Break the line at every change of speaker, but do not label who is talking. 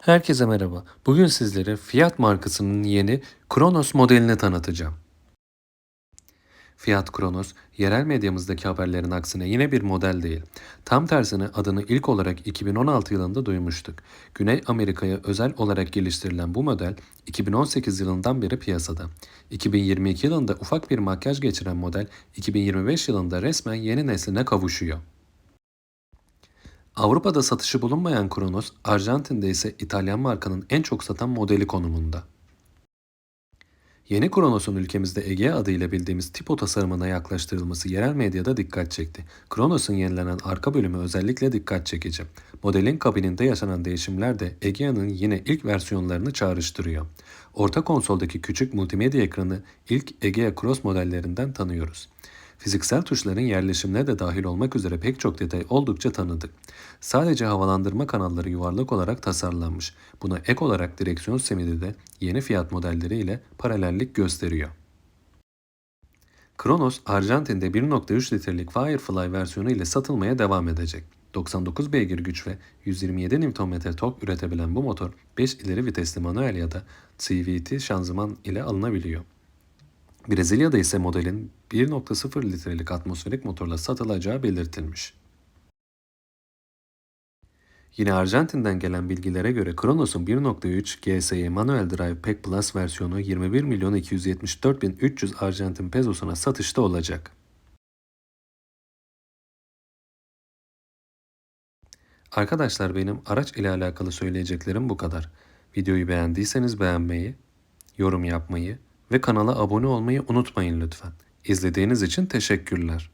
Herkese merhaba. Bugün sizlere Fiat markasının yeni Kronos modelini tanıtacağım. Fiat Kronos, yerel medyamızdaki haberlerin aksine yine bir model değil. Tam tersine adını ilk olarak 2016 yılında duymuştuk. Güney Amerika'ya özel olarak geliştirilen bu model 2018 yılından beri piyasada. 2022 yılında ufak bir makyaj geçiren model 2025 yılında resmen yeni nesline kavuşuyor. Avrupa'da satışı bulunmayan Kronos, Arjantin'de ise İtalyan markanın en çok satan modeli konumunda. Yeni Kronos'un ülkemizde Egea adıyla bildiğimiz tipo tasarımına yaklaştırılması yerel medyada dikkat çekti. Kronos'un yenilenen arka bölümü özellikle dikkat çekici. Modelin kabininde yaşanan değişimler de Egea'nın yine ilk versiyonlarını çağrıştırıyor. Orta konsoldaki küçük multimedya ekranı ilk Egea Cross modellerinden tanıyoruz. Fiziksel tuşların yerleşimine de dahil olmak üzere pek çok detay oldukça tanıdık. Sadece havalandırma kanalları yuvarlak olarak tasarlanmış. Buna ek olarak direksiyon simidi de yeni fiyat modelleri ile paralellik gösteriyor. Kronos, Arjantin'de 1.3 litrelik Firefly versiyonu ile satılmaya devam edecek. 99 beygir güç ve 127 Nm tork üretebilen bu motor 5 ileri vitesli manuel ya da CVT şanzıman ile alınabiliyor. Brezilya'da ise modelin 1.0 litrelik atmosferik motorla satılacağı belirtilmiş. Yine Arjantin'den gelen bilgilere göre Kronos'un 1.3 GSI Manuel Drive Pack Plus versiyonu 21 milyon 274 bin 300 Arjantin pesosuna satışta olacak. Arkadaşlar benim araç ile alakalı söyleyeceklerim bu kadar. Videoyu beğendiyseniz beğenmeyi, yorum yapmayı ve kanala abone olmayı unutmayın lütfen. İzlediğiniz için teşekkürler.